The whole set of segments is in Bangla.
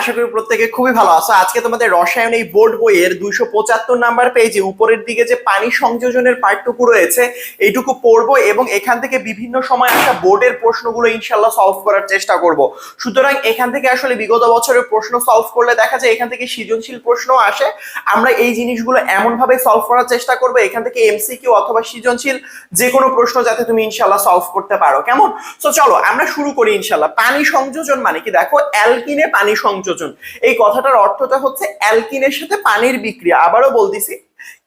আশা খুবই ভালো আজকে তোমাদের রসায়ন এই বোর্ড বইয়ের দুইশো পঁচাত্তর উপরের দিকে যে পানি সংযোজনের রয়েছে, এইটুকু পড়ব এবং এখান থেকে বিভিন্ন সময় বোর্ডের প্রশ্নগুলো ইনশাল্লাহ করার চেষ্টা সুতরাং এখান থেকে আসলে বিগত বছরের প্রশ্ন সলভ করলে দেখা যায় এখান থেকে সৃজনশীল প্রশ্ন আসে। আমরা এই জিনিসগুলো এমন ভাবে সলভ করার চেষ্টা করব, এখান থেকে এমসিকিউ অথবা সৃজনশীল যে কোনো প্রশ্ন যাতে তুমি ইনশাল্লাহ সলভ করতে পারো। কেমন? তো চলো, আমরা শুরু করি ইনশাল্লাহ পানি সংযোজন মানে কি? দেখো অ্যালকিনে পানি সংযোজন। এই কথাটার অর্থটা হচ্ছে অ্যালকিনের সাথে পানির বিক্রিয়া। আবারও বলতেছি,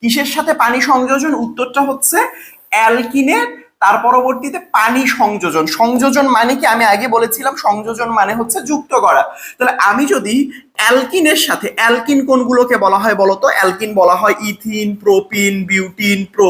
কিসের সাথে পানি সংযোজন? উত্তরটা হচ্ছে অ্যালকিনের, তার পরবর্তীতে পানি সংযোজন। সংযোজন মানে কি? আমি আগে বলেছিলাম, সংযোজন মানে হচ্ছে যুক্ত করা। তাহলে আমি যদি অ্যালকিনের সাথে, অ্যালকিন কোনগুলোকে বলা হয় বলতো? অ্যালকিন বলা হয় ethyne, propyne, butyne, pro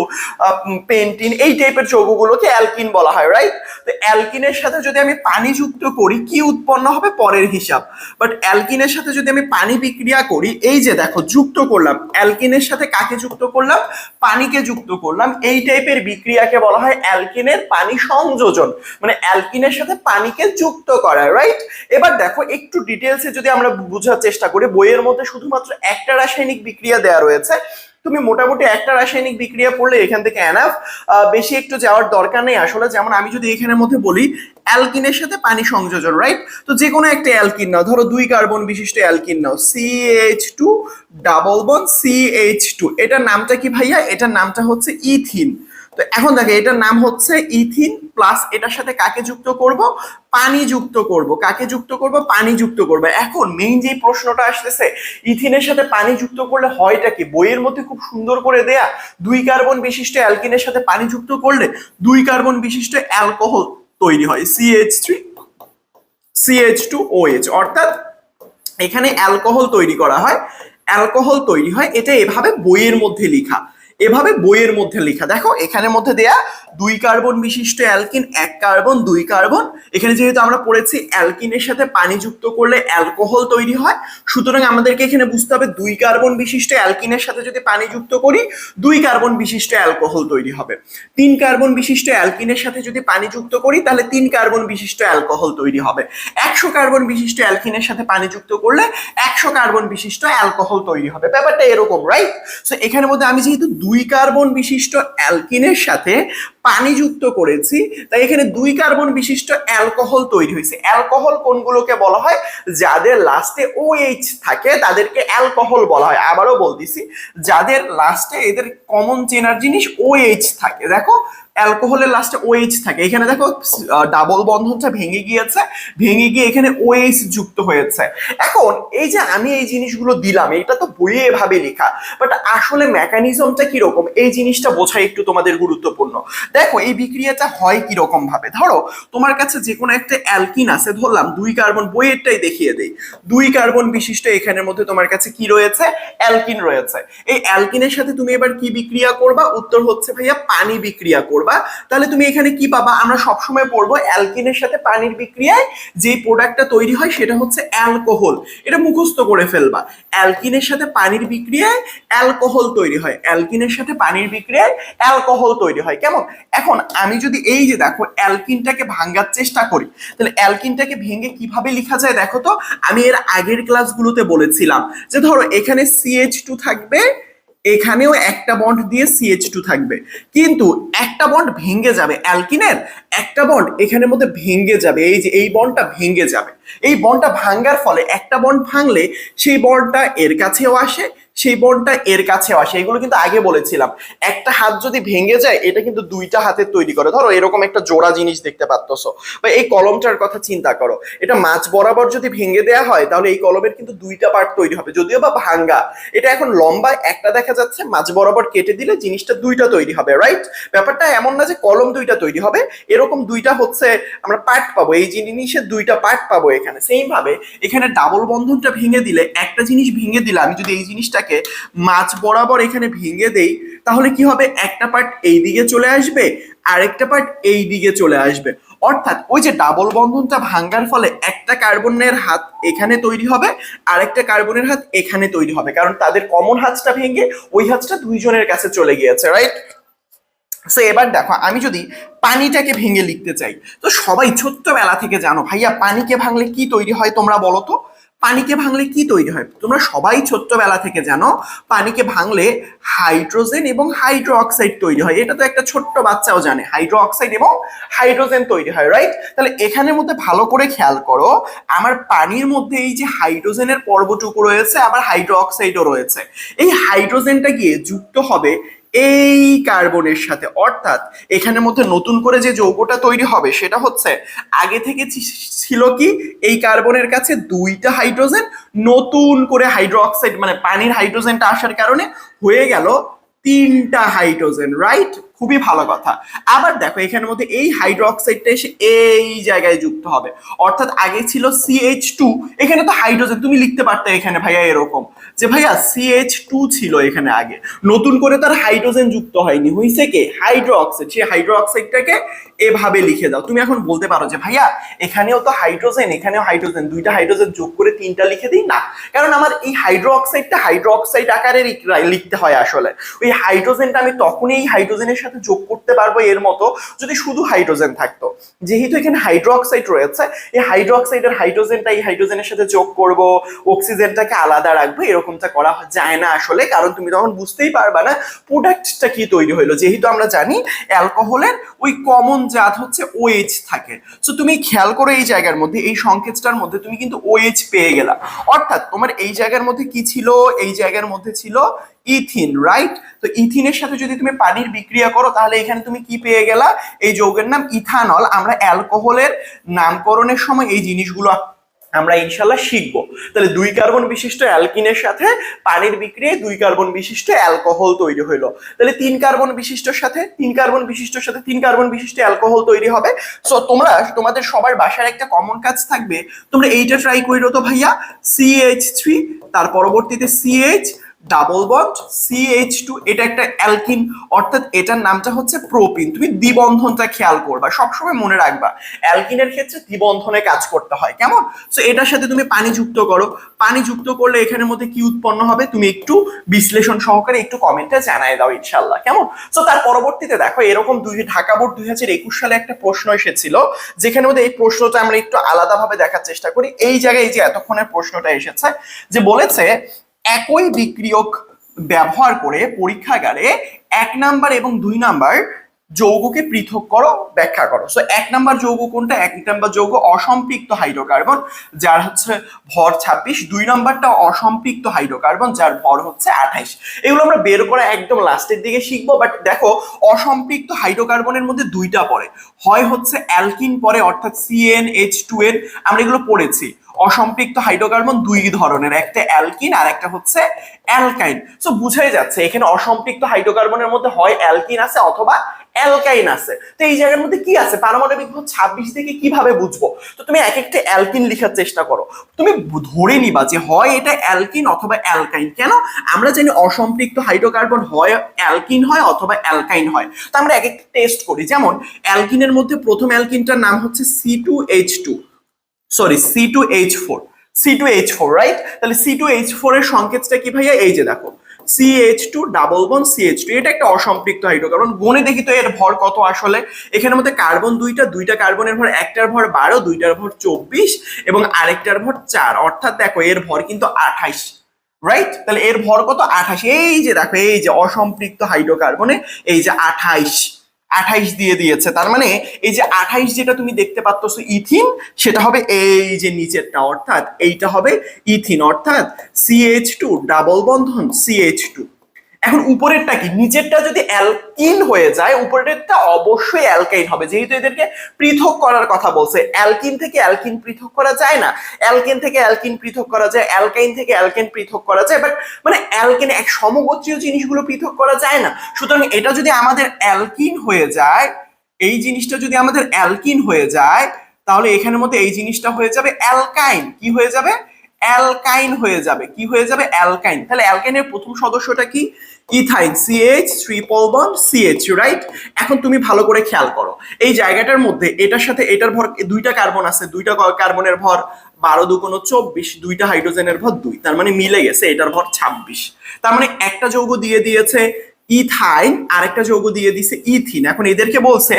pentyne, এই টাইপের যৌগগুলোকে অ্যালকিন বলা হয় রাইট তো অ্যালকিনের সাথে যদি আমি পানি যুক্ত করি, কি উৎপন্ন হবে? পরের হিসাব। বাট অ্যালকিনের সাথে যদি আমি পানি বিক্রিয়া করি, এই যে দেখো, যুক্ত করলাম। অ্যালকিনের সাথে কাকে যুক্ত করলাম? পানিকে যুক্ত করলাম। এই টাইপের বিক্রিয়াকে বলা হয় অ্যালকিনের পানি সংযোজন। মানে অ্যালকিনের সাথে পানিকে যুক্ত করা রাইট এবার দেখো, একটু ডিটেলসে যদি আমরা বোঝার চেষ্টা করি। বইয়ের মধ্যে শুধুমাত্র একটা রাসায়নিক বিক্রিয়া দেওয়া রয়েছে। তুমি মোটামুটি একটা রাসায়নিক বিক্রিয়া পড়লে এখান থেকে এনাফ বেশি একটু যাওয়ার দরকার নেই। আসলে যেমন আমি যদি এখানের মধ্যে বলি, অ্যালকিনের সাথে পানি সংযোজন রাইট তো যে কোনো একটা অ্যালকিন নাও, ধরো দুই কার্বন বিশিষ্ট অ্যালকিন নাও CH two double bond CH two এটার নামটা কি ভাইয়া? এটার নামটা হচ্ছে ইথিন। তো এখন দেখে, এটার নাম হচ্ছে ইথিন প্লাস এটার সাথে কাকে যুক্ত করব? পানি যুক্ত করব। কাকে যুক্ত করব? পানি যুক্ত করব। এখন মেইন যে প্রশ্নটা আসতেছে, ইথিনের সাথে পানি যুক্ত করলে হয়টা কি? বইয়ের মধ্যে খুব সুন্দর করে দেয়া, দুই কার্বন বিশিষ্ট অ্যালকিনের সাথে পানি যুক্ত করলে দুই কার্বন বিশিষ্ট অ্যালকোহল তৈরি হয় CH three CH two OH অর্থাৎ এখানে অ্যালকোহল তৈরি করা হয়, অ্যালকোহল তৈরি হয়, এটা এভাবে বইয়ের মধ্যে লেখা। এভাবে বইয়ের মধ্যে লেখা। দেখো এখানের মধ্যে দেয়া দুই কার্বন বিশিষ্ট অ্যালকিন, এক কার্বন, দুই কার্বন। এখানে যেহেতু আমরা পড়েছি, অ্যালকিনের সাথে পানি যুক্ত করলে অ্যালকোহল তৈরি হয়। সুতরাং আমাদেরকে এখানে বুঝতে হবে, দুই কার্বন বিশিষ্ট অ্যালকিনের সাথে যদি পানি যুক্ত করি, দুই কার্বন বিশিষ্ট অ্যালকোহল তৈরি হবে। তিন কার্বন বিশিষ্ট অ্যালকিনের সাথে যদি পানি যুক্ত করি, তাহলে তিন কার্বন বিশিষ্ট অ্যালকোহল তৈরি হবে। একশো কার্বন বিশিষ্ট অ্যালকিনের সাথে পানি যুক্ত করলে একশো কার্বন বিশিষ্ট অ্যালকোহল তৈরি হবে। ব্যাপারটা এরকম রাইট সো এখানের মধ্যে আমি যেহেতু দুই কার্বন বিশিষ্ট অ্যালকিনের সাথে পানি যুক্ত করেছি। তাই এখানে দুই কার্বন বিশিষ্ট অ্যালকোহল তৈরি হয়েছে। অ্যালকোহল কোনগুলোকে বলা হয়? যাদের লাস্টে ও এইচ থাকে, তাদেরকে অ্যালকোহল বলা হয়। আবারও বলতেছি, যাদের লাস্টে এদের কমন চেনার জিনিস ও এইচ থাকে। দেখো অ্যালকোহলের লাস্টে ওএইচ থাকে। এখানে দেখো ডাবল বন্ধনটা ভেঙে গিয়েছে। ভেঙে গিয়ে এখানে ওএইচ যুক্ত হয়েছে। এখন, এই যে আমি এই জিনিসগুলো দিলাম, এটা তো বইয়ে এভাবে লেখা বাট আসলে মেকানিজমটা কীরকম, এই জিনিসটা বোঝা একটু তোমাদের গুরুত্বপূর্ণ। দেখো, এই বিক্রিয়াটা হয় কীরকম ভাবে? ধরো, তোমার কাছে যে কোনো একটা অ্যালকিন আছে, ধরলাম দুই কার্বন বইয়েরটাই দেখিয়ে দেই। দুই কার্বন বিশিষ্ট এখানের মধ্যে তোমার কাছে কি রয়েছে? অ্যালকিন রয়েছে। এই অ্যালকিনের সাথে তুমি এবার কি বিক্রিয়া করবা? উত্তর হচ্ছে, ভাইয়া, পানি বিক্রিয়া করবা। তাহলে তুমি এখানে কি পাবা? আমরা সবসময় পড়ব অ্যালকিনের সাথে পানির বিক্রিয়ায় যে প্রোডাক্টটা তৈরি হয় সেটা হচ্ছে অ্যালকোহল। এটা মুখস্থ করে ফেলবা। অ্যালকিনের সাথে পানির বিক্রিয়ায় অ্যালকোহল তৈরি হয়। অ্যালকিনের সাথে পানির বিক্রিয়ায় অ্যালকোহল তৈরি হয়। কেমন? এখন আমি যদি এই যে দেখো অ্যালকিনটাকে ভাঙ্গার চেষ্টা করি, তাহলে অ্যালকিনটাকে ভেঙে কীভাবে লেখা যায় দেখো তো? আমি এর আগের ক্লাসগুলোতে বলেছিলাম যে ধরো এখানে সিএইচ টু থাকবে এখানেও একটা বন্ড দিয়ে সিএইচ টু থাকবে। কিন্তু একটা বন্ড ভেঙে যাবে। অ্যালকিনের একটা বন্ড এখানের মধ্যে ভেঙে যাবে। এই যে, এই বন্ডটা ভেঙে যাবে। এই বন্ডটা ভাঙ্গার ফলে একটা বন্ড ভাঙলে সেই বন্ডটা এর কাছেও আসে সেই বনটা এর কাছেও আসে, এগুলো কিন্তু আগে বলেছিলাম। একটা হাত যদি ভেঙে যায়, এটা কিন্তু দুইটা হাতের তৈরি করে। ধরো, এরকম একটা জোড়া জিনিস দেখতে পাচ্ছ বা এই কলমটার কথা চিন্তা করো। এটা মাছ বরাবর যদি ভেঙে দেয়া হয়, তাহলে এই কলমের কিন্তু দুইটা পার্ট তৈরি হবে। যদিও বা ভাঙ্গা। এটা এখন লম্বা, একটা দেখা যাচ্ছে মাছ বরাবর কেটে দিলে জিনিসটা দুইটা তৈরি হবে রাইট ব্যাপারটা এমন না যে কলম দুইটা তৈরি হবে। এরকম দুইটা হচ্ছে আমরা পার্ট পাবো। এই জিনিসের দুইটা পার্ট পাবো এখানে। সেম ভাবে এখানে ডাবল বন্ধনটা ভেঙে দিলে, একটা জিনিস ভেঙে দিলে, আমি যদি এই জিনিসটাকে মাছ বরাবর এখানে ভেঙে দেই, তাহলে কি হবে? একটা পার্ট এই দিকে চলে আসবে, আরেকটা পার্ট এই দিকে চলে আসবে। অর্থাৎ ওই যে ডাবল বন্ধনটা ভাঙ্গার ফলে একটা কার্বনের হাত এখানে তৈরি হবে, আরেকটা কার্বনের হাত এখানে তৈরি হবে। কারণ তাদের কমন হাতটা ভেঙে ওই হাতটা দুইজনের কাছে চলে গিয়েছে রাইট সো এবার দেখো, আমি যদি পানিটাকে ভেঙে লিখতে চাই, তো সবাই ছোট্টবেলা থেকে জানো, ভাইয়া পানিকে ভাঙলে কি তৈরি হয় তোমরা বলো তো? পানিকে ভাঙলে কি তৈরি হয়? তোমরা সবাই ছোট্টবেলা থেকে জানো, পানিকে ভাঙলে হাইড্রোজেন এবং হাইড্রো অক্সাইড তৈরি হয়। এটা তো একটা ছোট্ট বাচ্চাও জানে হাইড্রো অক্সাইড এবং হাইড্রোজেন তৈরি হয় রাইট তাহলে এখানের মধ্যে ভালো করে খেয়াল করো, আমার পানির মধ্যে এই যে হাইড্রোজেনের পর্বটুকু রয়েছে, আবার হাইড্রো অক্সাইডও রয়েছে। এই হাইড্রোজেনটা গিয়ে যুক্ত হবে এই কার্বনের সাথে, অর্থাৎ এখানের মধ্যে নতুন করে যে যৌগটা তৈরি হবে সেটা হচ্ছে আগে থেকে ছিল কি এই কার্বনের কাছে দুইটা হাইড্রোজেন নতুন করে হাইড্রোঅক্সাইড মানে পানির হাইড্রোজেনটা আসার কারণে হয়ে গেল তিনটা হাইড্রোজেন রাইট খুবই ভালো কথা। আবার দেখো, এখানের মধ্যে এই হাইড্রো অক্সাইডটা এসে এই জায়গায় যুক্ত হবে। অর্থাৎ আগে ছিল সিএইচ টু এখানে তো হাইড্রোজেন তুমি লিখতে পারতে এখানে ভাইয়া এরকম। যে ভাইয়া সিএইচ টু ছিল এখানে আগে। নতুন করে তার হাইড্রোজেন যুক্ত হয়নি। হইছে কে? হাইড্রো অক্সাইড সেই হাইড্রো অক্সাইডটাকে এভাবে লিখে দাও। তুমি এখন বলতে পারো যে ভাইয়া, এখানেও তো হাইড্রোজেন এখানেও হাইড্রোজেন দুইটা হাইড্রোজেন যোগ করে তিনটা লিখে দিই না। কারণ আমার এই হাইড্রো অক্সাইডটা আকারে লিখ- লিখতে হয় আসলে। ওই হাইড্রোজেনটা আমি তখনই এই হাইড্রোজেনের সাথে যোগ করতে পারব এর মতো যদি শুধু হাইড্রোজেন থাকতো। যেহেতু এখানে হাইড্রো অক্সাইড রয়েছে, এই হাইড্রো অক্সাইডের হাইড্রোজেনটা এই হাইড্রোজেনের সাথে যোগ করব, অক্সিজেনটাকে আলাদা রাখব, এরকমটা করা যায় না আসলে, কারণ তুমি তখন বুঝতেই পারবা না প্রোডাক্টটা কি তৈরি হলো যেহেতু আমরা জানি অ্যালকোহলের ওই কমন জাত হচ্ছে ওএইচ থাকে। সো তুমি খেয়াল করো এই জায়গার মধ্যে, এই সংকেতটার মধ্যে তুমি কিন্তু ওএইচ পেয়ে গেলা। অর্থাৎ তোমার এই জায়গার মধ্যে কি ছিল? এই জায়গার মধ্যে ছিল ইথিন রাইট তো ইথিনের সাথে যদি তুমি পানির বিক্রিয়া করো, তাহলে এখানে তুমি কি পেয়ে গেলা? এই যৌগের নাম ইথানল। আমরা অ্যালকোহলের নামকরণের সময় এই জিনিসগুলো আমরা ইনশাল্লাহ শিখব। তাহলে দুই কার্বন বিশিষ্ট অ্যালকিনের সাথে পানির বিক্রিয়ায় দুই কার্বন বিশিষ্ট অ্যালকোহল তৈরি হইল। তাহলে তিন কার্বন বিশিষ্টর সাথে, তিন কার্বন বিশিষ্টর সাথে তিন কার্বন বিশিষ্ট অ্যালকোহল তৈরি হবে। সো তোমরা, তোমাদের সবার বাসার একটা কমন কাজ থাকবে। তোমরা এইটা ট্রাই করিরো তো ভাইয়া সিএইচ থ্রি তার পরবর্তীতে CH double bond CH two এটা একটা অ্যালকিন, অর্থাৎ এটার নামটা হচ্ছে প্রোপিন। তুমি দ্বিবন্ধনটা খেয়াল করবা, সবসময় মনে রাখবা, অ্যালকিনের ক্ষেত্রে দ্বিবন্ধনে কাজ করতে হয়, কেমন? সো এটার সাথে তুমি পানি যুক্ত করো পানি যুক্ত করলে এখানের মধ্যে কি উৎপন্ন হবে? তুমি একটু বিশ্লেষণ সহকারে একটু কমেন্টে জানাই দাও ইনশাল্লাহ কেমন? সো তার পরবর্তীতে দেখো, এরকম দুই, ঢাকা বোর্ড দুই হাজার একুশ সালে একটা প্রশ্ন এসেছিল যেখানে মধ্যে এই প্রশ্নটা আমরা একটু আলাদাভাবে দেখার চেষ্টা করি। এই জায়গায় এই যে এতক্ষণের প্রশ্নটা এসেছে, যে বলেছে একই বিক্রিয়ক ব্যবহার করে পরীক্ষাগারে এক নাম্বার এবং দুই নাম্বার যৌগকে পৃথক করো, ব্যাখ্যা করো। সো এক নাম্বার যৌগ কোনটা? এক নাম্বার যৌগ অসম্পৃক্ত হাইড্রোকার্বন, যার হচ্ছে ভর ছাব্বিশ। দুই নাম্বারটা অসম্পৃক্ত হাইড্রোকার্বন, যার ভর হচ্ছে আঠাইশ। এগুলো আমরা বের করা একদম লাস্টের দিকে শিখব বাট দেখো, অসম্পৃক্ত হাইড্রোকার্বনের মধ্যে দুইটা পড়ে। হয় হচ্ছে অ্যালকিন পরে অর্থাৎ সিএন এইচ টু এন আমরা এগুলো পড়েছি। অসম্পৃক্ত হাইড্রোকার্বন দুই ধরনের, একটা অ্যালকিন আর একটা হচ্ছে অ্যালকাইন। সো বুঝাই যাচ্ছে, এখানে অসম্পৃক্ত হাইড্রোকার্বনের মধ্যে হয় অ্যালকিন আছে অথবা অ্যালকাইন আছে। তো এই জায়গার মধ্যে কি আছে? পারমাণবিক ভর ছাব্বিশ থেকে কীভাবে বুঝব? তো তুমি এক একটা অ্যালকিন লেখার চেষ্টা করো। তুমি ধরে নিবা যে হয় এটা অ্যালকিন অথবা অ্যালকাইন। কেন? আমরা জানি অসম্পৃক্ত হাইড্রোকার্বন হয়, অ্যালকিন হয় অথবা অ্যালকাইন হয়। তো আমরা এক একটা টেস্ট করি। যেমন, অ্যালকিনের মধ্যে প্রথম অ্যালকিনটার নাম হচ্ছে C two H two sorry C two H four C two H four right তাহলে সি টু এইচ ফোর এর সংকেতটা কি ভাইয়া? এই যে দেখো C H two double bond C H two এটা একটা অসম্পৃক্ত হাইড্রোকার্বন গণে দেখি তো এর ভর কত আসলে? এখানের মধ্যে কার্বন দুইটা দুইটা কার্বনের ভর, একটার ভর বারো, দুইটার ভর চব্বিশ, এবং আরেকটার ভর চার। অর্থাৎ দেখো, এর ভর কিন্তু আঠাইশ রাইট তাহলে এর ভর কত? আঠাশ এই যে দেখো, এই যে অসম্পৃক্ত হাইড্রোকার্বনে এই যে আঠাইশ। আঠাইশ দিয়ে দিয়েছে। তার মানে এই যে আঠাইশ যেটা তুমি দেখতে পাচ্ছ ইথিন, সেটা হবে এই যে নিচেরটা, অর্থাৎ এইটা হবে ইথিন, অর্থাৎ সিএইচ টু ডাবল বন্ধন সিএইচ টু এখন উপরেরটা কি? নিচেরটা যদি অ্যালকিন হয়ে যায়, উপরেরটা অবশ্যই অ্যালকাইন হবে। যেহেতু এদেরকে পৃথক করার কথা বলছে, অ্যালকিন থেকে অ্যালকিন পৃথক করা যায় না। অ্যালকেন থেকে অ্যালকিন পৃথক করা যায়, অ্যালকাইন থেকে অ্যালকেন পৃথক করা যায় বাট মানে অ্যালকেন এক সমগোত্রীয় জিনিসগুলো পৃথক করা যায় না। সুতরাং এটা যদি আমাদের অ্যালকিন হয়ে যায়, এই জিনিসটা যদি আমাদের অ্যালকিন হয়ে যায়, তাহলে এখানের মধ্যে এই জিনিসটা হয়ে যাবে অ্যালকাইন। কি হয়ে যাবে? অ্যালকাইন হয়ে যাবে। কি হয়ে যাবে? অ্যালকাইন। তাহলে অ্যালকাইনের প্রথম সদস্যটা কি? Ethyne CH triple bond CH right এখন তুমি ভালো করে খেয়াল করো। এই জায়গাটার মধ্যে এটার সাথে এটার ভর, দুইটা কার্বন আছে, দুইটা কার্বনের ভর বারো দুকোনো চব্বিশ, দুইটা হাইড্রোজেনের ভর দুই। তার মানে মিলে গেছে এটার ভর ছাব্বিশ। তার মানে একটা যৌগ দিয়ে দিয়েছে ইথাইন, আরেকটা যৌগ দিয়ে দিছে ইথিন। এখন এদেরকে বলছে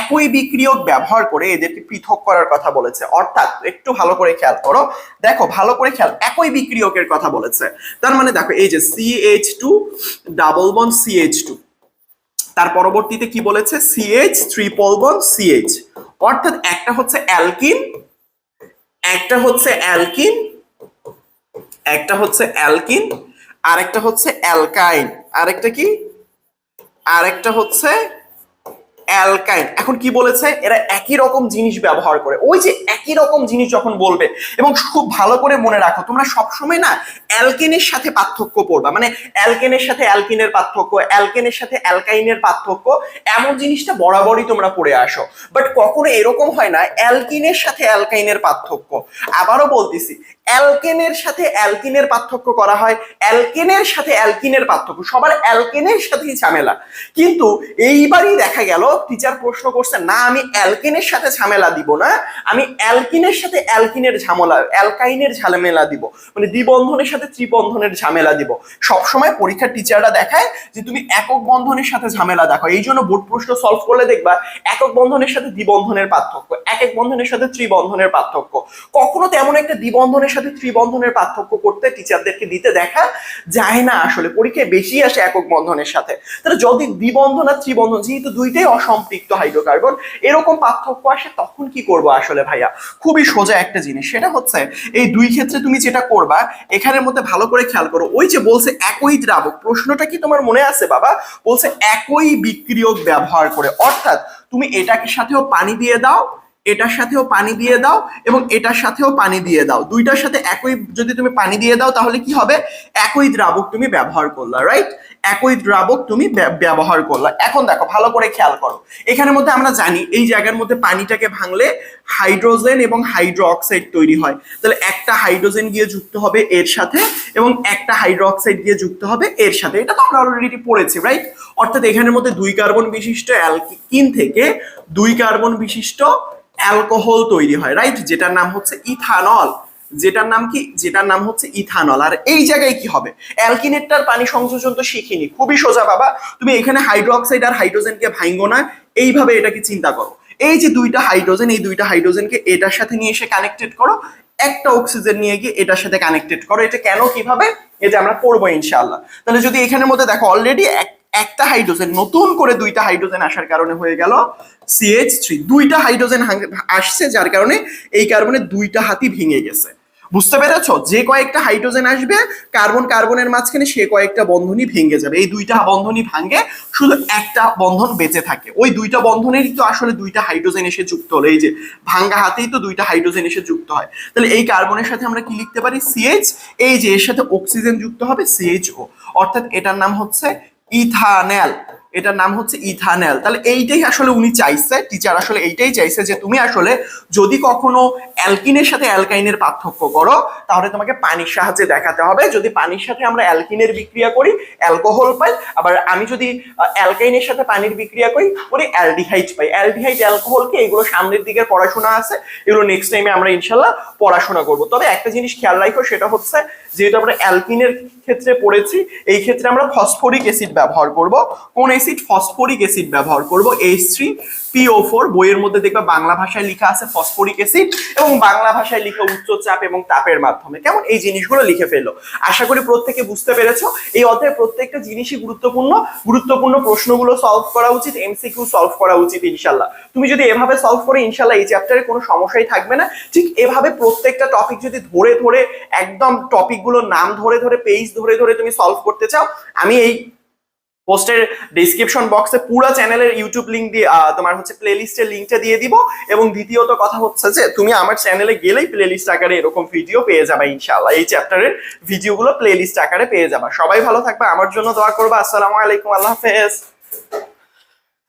একই বিক্রিয়ক ব্যবহার করে এদেরকে পৃথক করার কথা বলেছে। অর্থাৎ একটু ভালো করে খেয়াল করো। দেখো, ভালো করে খেয়াল, একই বিক্রিয়কের কথা বলেছে। তার মানে দেখো, এই যে CH two double bond CH two তার পরবর্তীতে কি বলেছে? সিএইচ ট্রিপল বন সিএইচ অর্থাৎ একটা হচ্ছে অ্যালকিন, একটা হচ্ছে অ্যালকিন, একটা হচ্ছে অ্যালকিন, আরেকটা হচ্ছে অ্যালকাইন। আরেকটা কি? আরেকটা হচ্ছে অ্যালকাইন। এখন কি বলেছে? এরা একই রকম জিনিস ব্যবহার করে। ওই যে একই রকম জিনিস যখন বলবে, এবং খুব ভালো করে মনে রাখো, তোমরা সবসময় না অ্যালকেনের সাথে পার্থক্য পড়বা। মানে অ্যালকেনের সাথে অ্যালকিনের পার্থক্য, অ্যালকেনের সাথে অ্যালকাইনের পার্থক্য, এমন জিনিসটা বরাবরই তোমরা পড়ে আসো। বাট কখনো এরকম হয় না, অ্যালকিনের সাথে অ্যালকাইনের পার্থক্য। আবারও বলতেছি অ্যালকেনের সাথে অ্যালকিনের পার্থক্য করা হয়। অ্যালকেনের সাথে অ্যালকিনের পার্থক্য। সবার অ্যালকেনের সাথেই ঝামেলা। কিন্তু এইবারই দেখা গেল টিচার প্রশ্ন করছে, না, আমি অ্যালকেনের সাথে ঝামেলা দিব না। আমি অ্যালকিনের সাথে অ্যালকিনের ঝামেলা, অ্যালকাইনের ঝামেলা দিব। মানে দ্বিবন্ধনের সাথে ত্রিবন্ধনের ঝামেলা দিব। সবসময় পরীক্ষার টিচাররা দেখায় যে, তুমি একক বন্ধনের সাথে ঝামেলা দেখো এই জন্য বোর্ড প্রশ্ন সলভ করলে দেখবা, একক বন্ধনের সাথে দ্বিবন্ধনের পার্থক্য এক এক বন্ধনের সাথে ত্রিবন্ধনের পার্থক্য। কখনো তেমন একটা দ্বিবন্ধনের সাথে ত্রিবন্ধনের পার্থক্য করতে টিচারদেরকে দিতে দেখা যায় না আসলে। পরীক্ষায় বেশি আসে একক বন্ধনের সাথে। তাহলে যদি দ্বিবন্ধন আর ত্রিবন্ধন, যেহেতু দুইটাই অসম্পৃক্ত হাইড্রোকার্বন, এরকম পার্থক্য আসে, তখন কি করব আসলে ভাইয়া? খুবই সোজা একটা জিনিস। সেটা হচ্ছে, এই দুই ক্ষেত্রে তুমি যেটা করবা, এখানের মধ্যে ভালো করে খেয়াল করো, ওই যে বলছে একই দ্রাবক, প্রশ্নটা কি তোমার মনে আছে বাবা? বলছে একই বিক্রিয়ক ব্যবহার করে। অর্থাৎ তুমি এটাকে সাথেও পানি দিয়ে দাও এটার সাথেও পানি দিয়ে দাও এবং এটার সাথেও পানি দিয়ে দাও। দুইটার সাথে একই যদি তুমি পানি দিয়ে দাও তাহলে কি হবে? একই দ্রাবক তুমি ব্যবহার করলা রাইট একই দ্রাবক তুমি ব্যবহার করলা। এখন দেখো, ভালো করে খেয়াল করো। এখানের মধ্যে আমরা জানি এই জায়গার মধ্যে পানিটাকে ভাঙলে হাইড্রোজেন এবং হাইড্রো অক্সাইড তৈরি হয়। তাহলে একটা হাইড্রোজেন গিয়ে যুক্ত হবে এর সাথে এবং একটা হাইড্রো অক্সাইড গিয়ে যুক্ত হবে এর সাথে। এটা তো আমরা অলরেডি পড়েছি রাইট অর্থাৎ এখানের মধ্যে দুই কার্বন বিশিষ্ট অ্যালকিন থেকে দুই কার্বন বিশিষ্ট অ্যালকোহল তৈরি হয় রাইট যেটার নাম হচ্ছে ইথানল। যেটার নাম কি? যেটার নাম হচ্ছে ইথানল। আর এই জায়গায় কি হবে? অ্যালকিনেটটার পানি সংযোজন তো শিখিনি। খুবই সোজা বাবা। তুমি এখানে হাইড্রোক্সাইড আর হাইড্রোজেনকে ভাঙ্গো না। এইভাবে এটাকে চিন্তা করো। এই যে দুইটা হাইড্রোজেন, এই দুইটা হাইড্রোজেনকে এটার সাথে নিয়ে এসে কানেক্টেড করো। একটা অক্সিজেন নিয়ে গিয়ে এটার সাথে কানেক্টেড করো। এটা কেন কীভাবে? এটা আমরা পড়ব ইনশাআল্লাহ। তাহলে যদি এখানের মধ্যে দেখো অলরেডি একটা হাইড্রোজেন নতুন করে দুইটা হাইড্রোজেন আসার কারণে হয়ে গেল সিএইচ থ্রি দুইটা হাইড্রোজেন আসছে যার কারণে এই কার্বনে দুইটা হাতি ভেঙে গেছে। বুঝতে পেরেছ? যে কয়েকটা হাইড্রোজেন আসবে কার্বন কার্বনের মাঝখানে সে কয়েকটা বন্ধনই ভেঙে যাবে। এই দুইটা বন্ধনই ভাঙে, শুধু একটা বন্ধন বেঁচে থাকে। ওই দুইটা বন্ধনেরই তো আসলে দুইটা হাইড্রোজেন এসে যুক্ত হলো। এই যে ভাঙ্গা হাতেই তো দুইটা হাইড্রোজেন এসে যুক্ত হয়। তাহলে এই কার্বনের সাথে আমরা কি লিখতে পারি? সিএইচ এই যে এর সাথে অক্সিজেন যুক্ত হবে সিএইচও অর্থাৎ এটার নাম হচ্ছে ইথানেল। এটার নাম হচ্ছে ইথানেল তাহলে এইটাই আসলে উনি চাইছে টিচার আসলে এইটাই চাইছে যে তুমি আসলে যদি কখনো অ্যালকিনের সাথে অ্যালকাইনের পার্থক্য করো, তাহলে তোমাকে পানির সাহায্যে দেখাতে হবে। যদি পানির সাথে আমরা অ্যালকিনের বিক্রিয়া করি অ্যালকোহল পাই, আবার আমি যদি অ্যালকাইনের সাথে পানির বিক্রিয়া করি করি অ্যালডিহাইড পাই। অ্যালডিহাইড অ্যালকোহলকে এগুলো সামনের দিকের পড়াশোনা আছে, এগুলো নেক্সট টাইমে আমরা ইনশাল্লাহ পড়াশোনা করব। তবে একটা জিনিস খেয়াল রাখো, সেটা হচ্ছে যেহেতু আমরা অ্যালকিনের ক্ষেত্রে পড়েছি, এই ক্ষেত্রে আমরা ফসফরিক অ্যাসিড ব্যবহার করব। কোন অ্যাসিড ফসফরিক অ্যাসিড ব্যবহার করব এইচ থ্রি পিও ফোর বইয়ের মধ্যে দেখবে বাংলা ভাষায় লেখা আছে ফসফরিক অ্যাসিড এবং বাংলা ভাষায় লেখা উচ্চ চাপ এবং তাপের মাধ্যমে। কেমন? এই জিনিসগুলো লিখে ফেলল আশা করি প্রত্যেকে বুঝতে পেরেছ। এই অধ্যায়ের প্রত্যেকটা জিনিসই গুরুত্বপূর্ণ। গুরুত্বপূর্ণ প্রশ্নগুলো সলভ করা উচিত এমসিকিউ সলভ করা উচিত ইনশাল্লাহ তুমি যদি এভাবে সলভ করে ইনশাল্লাহ এই চ্যাপ্টারে কোনো সমস্যাই থাকবে না। ঠিক এভাবে প্রত্যেকটা টপিক যদি ধরে ধরে একদম টপিকগুলোর নাম ধরে ধরে পেজ ধরে ধরে তুমি সলভ করতে চাও, আমি এই পোস্টের ডিসক্রিপশন বক্সে পুরো চ্যানেলের ইউটিউব লিঙ্ক দিয়ে তোমার হচ্ছে প্লে লিস্টের লিঙ্কটা দিয়ে দিব। এবং দ্বিতীয়ত কথা হচ্ছে যে, তুমি আমার চ্যানেলে গেলেই প্লে লিস্ট আকারে এরকম ভিডিও পেয়ে যাবে, ইনশাআল্লাহ। এই চ্যাপ্টারের ভিডিওগুলো প্লে লিস্ট আকারে পেয়ে যাবে। সবাই ভালো থাকবে, আমার জন্য দোয়া করবে। আসসালামু আলাইকুম, আল্লাহ হাফেজ।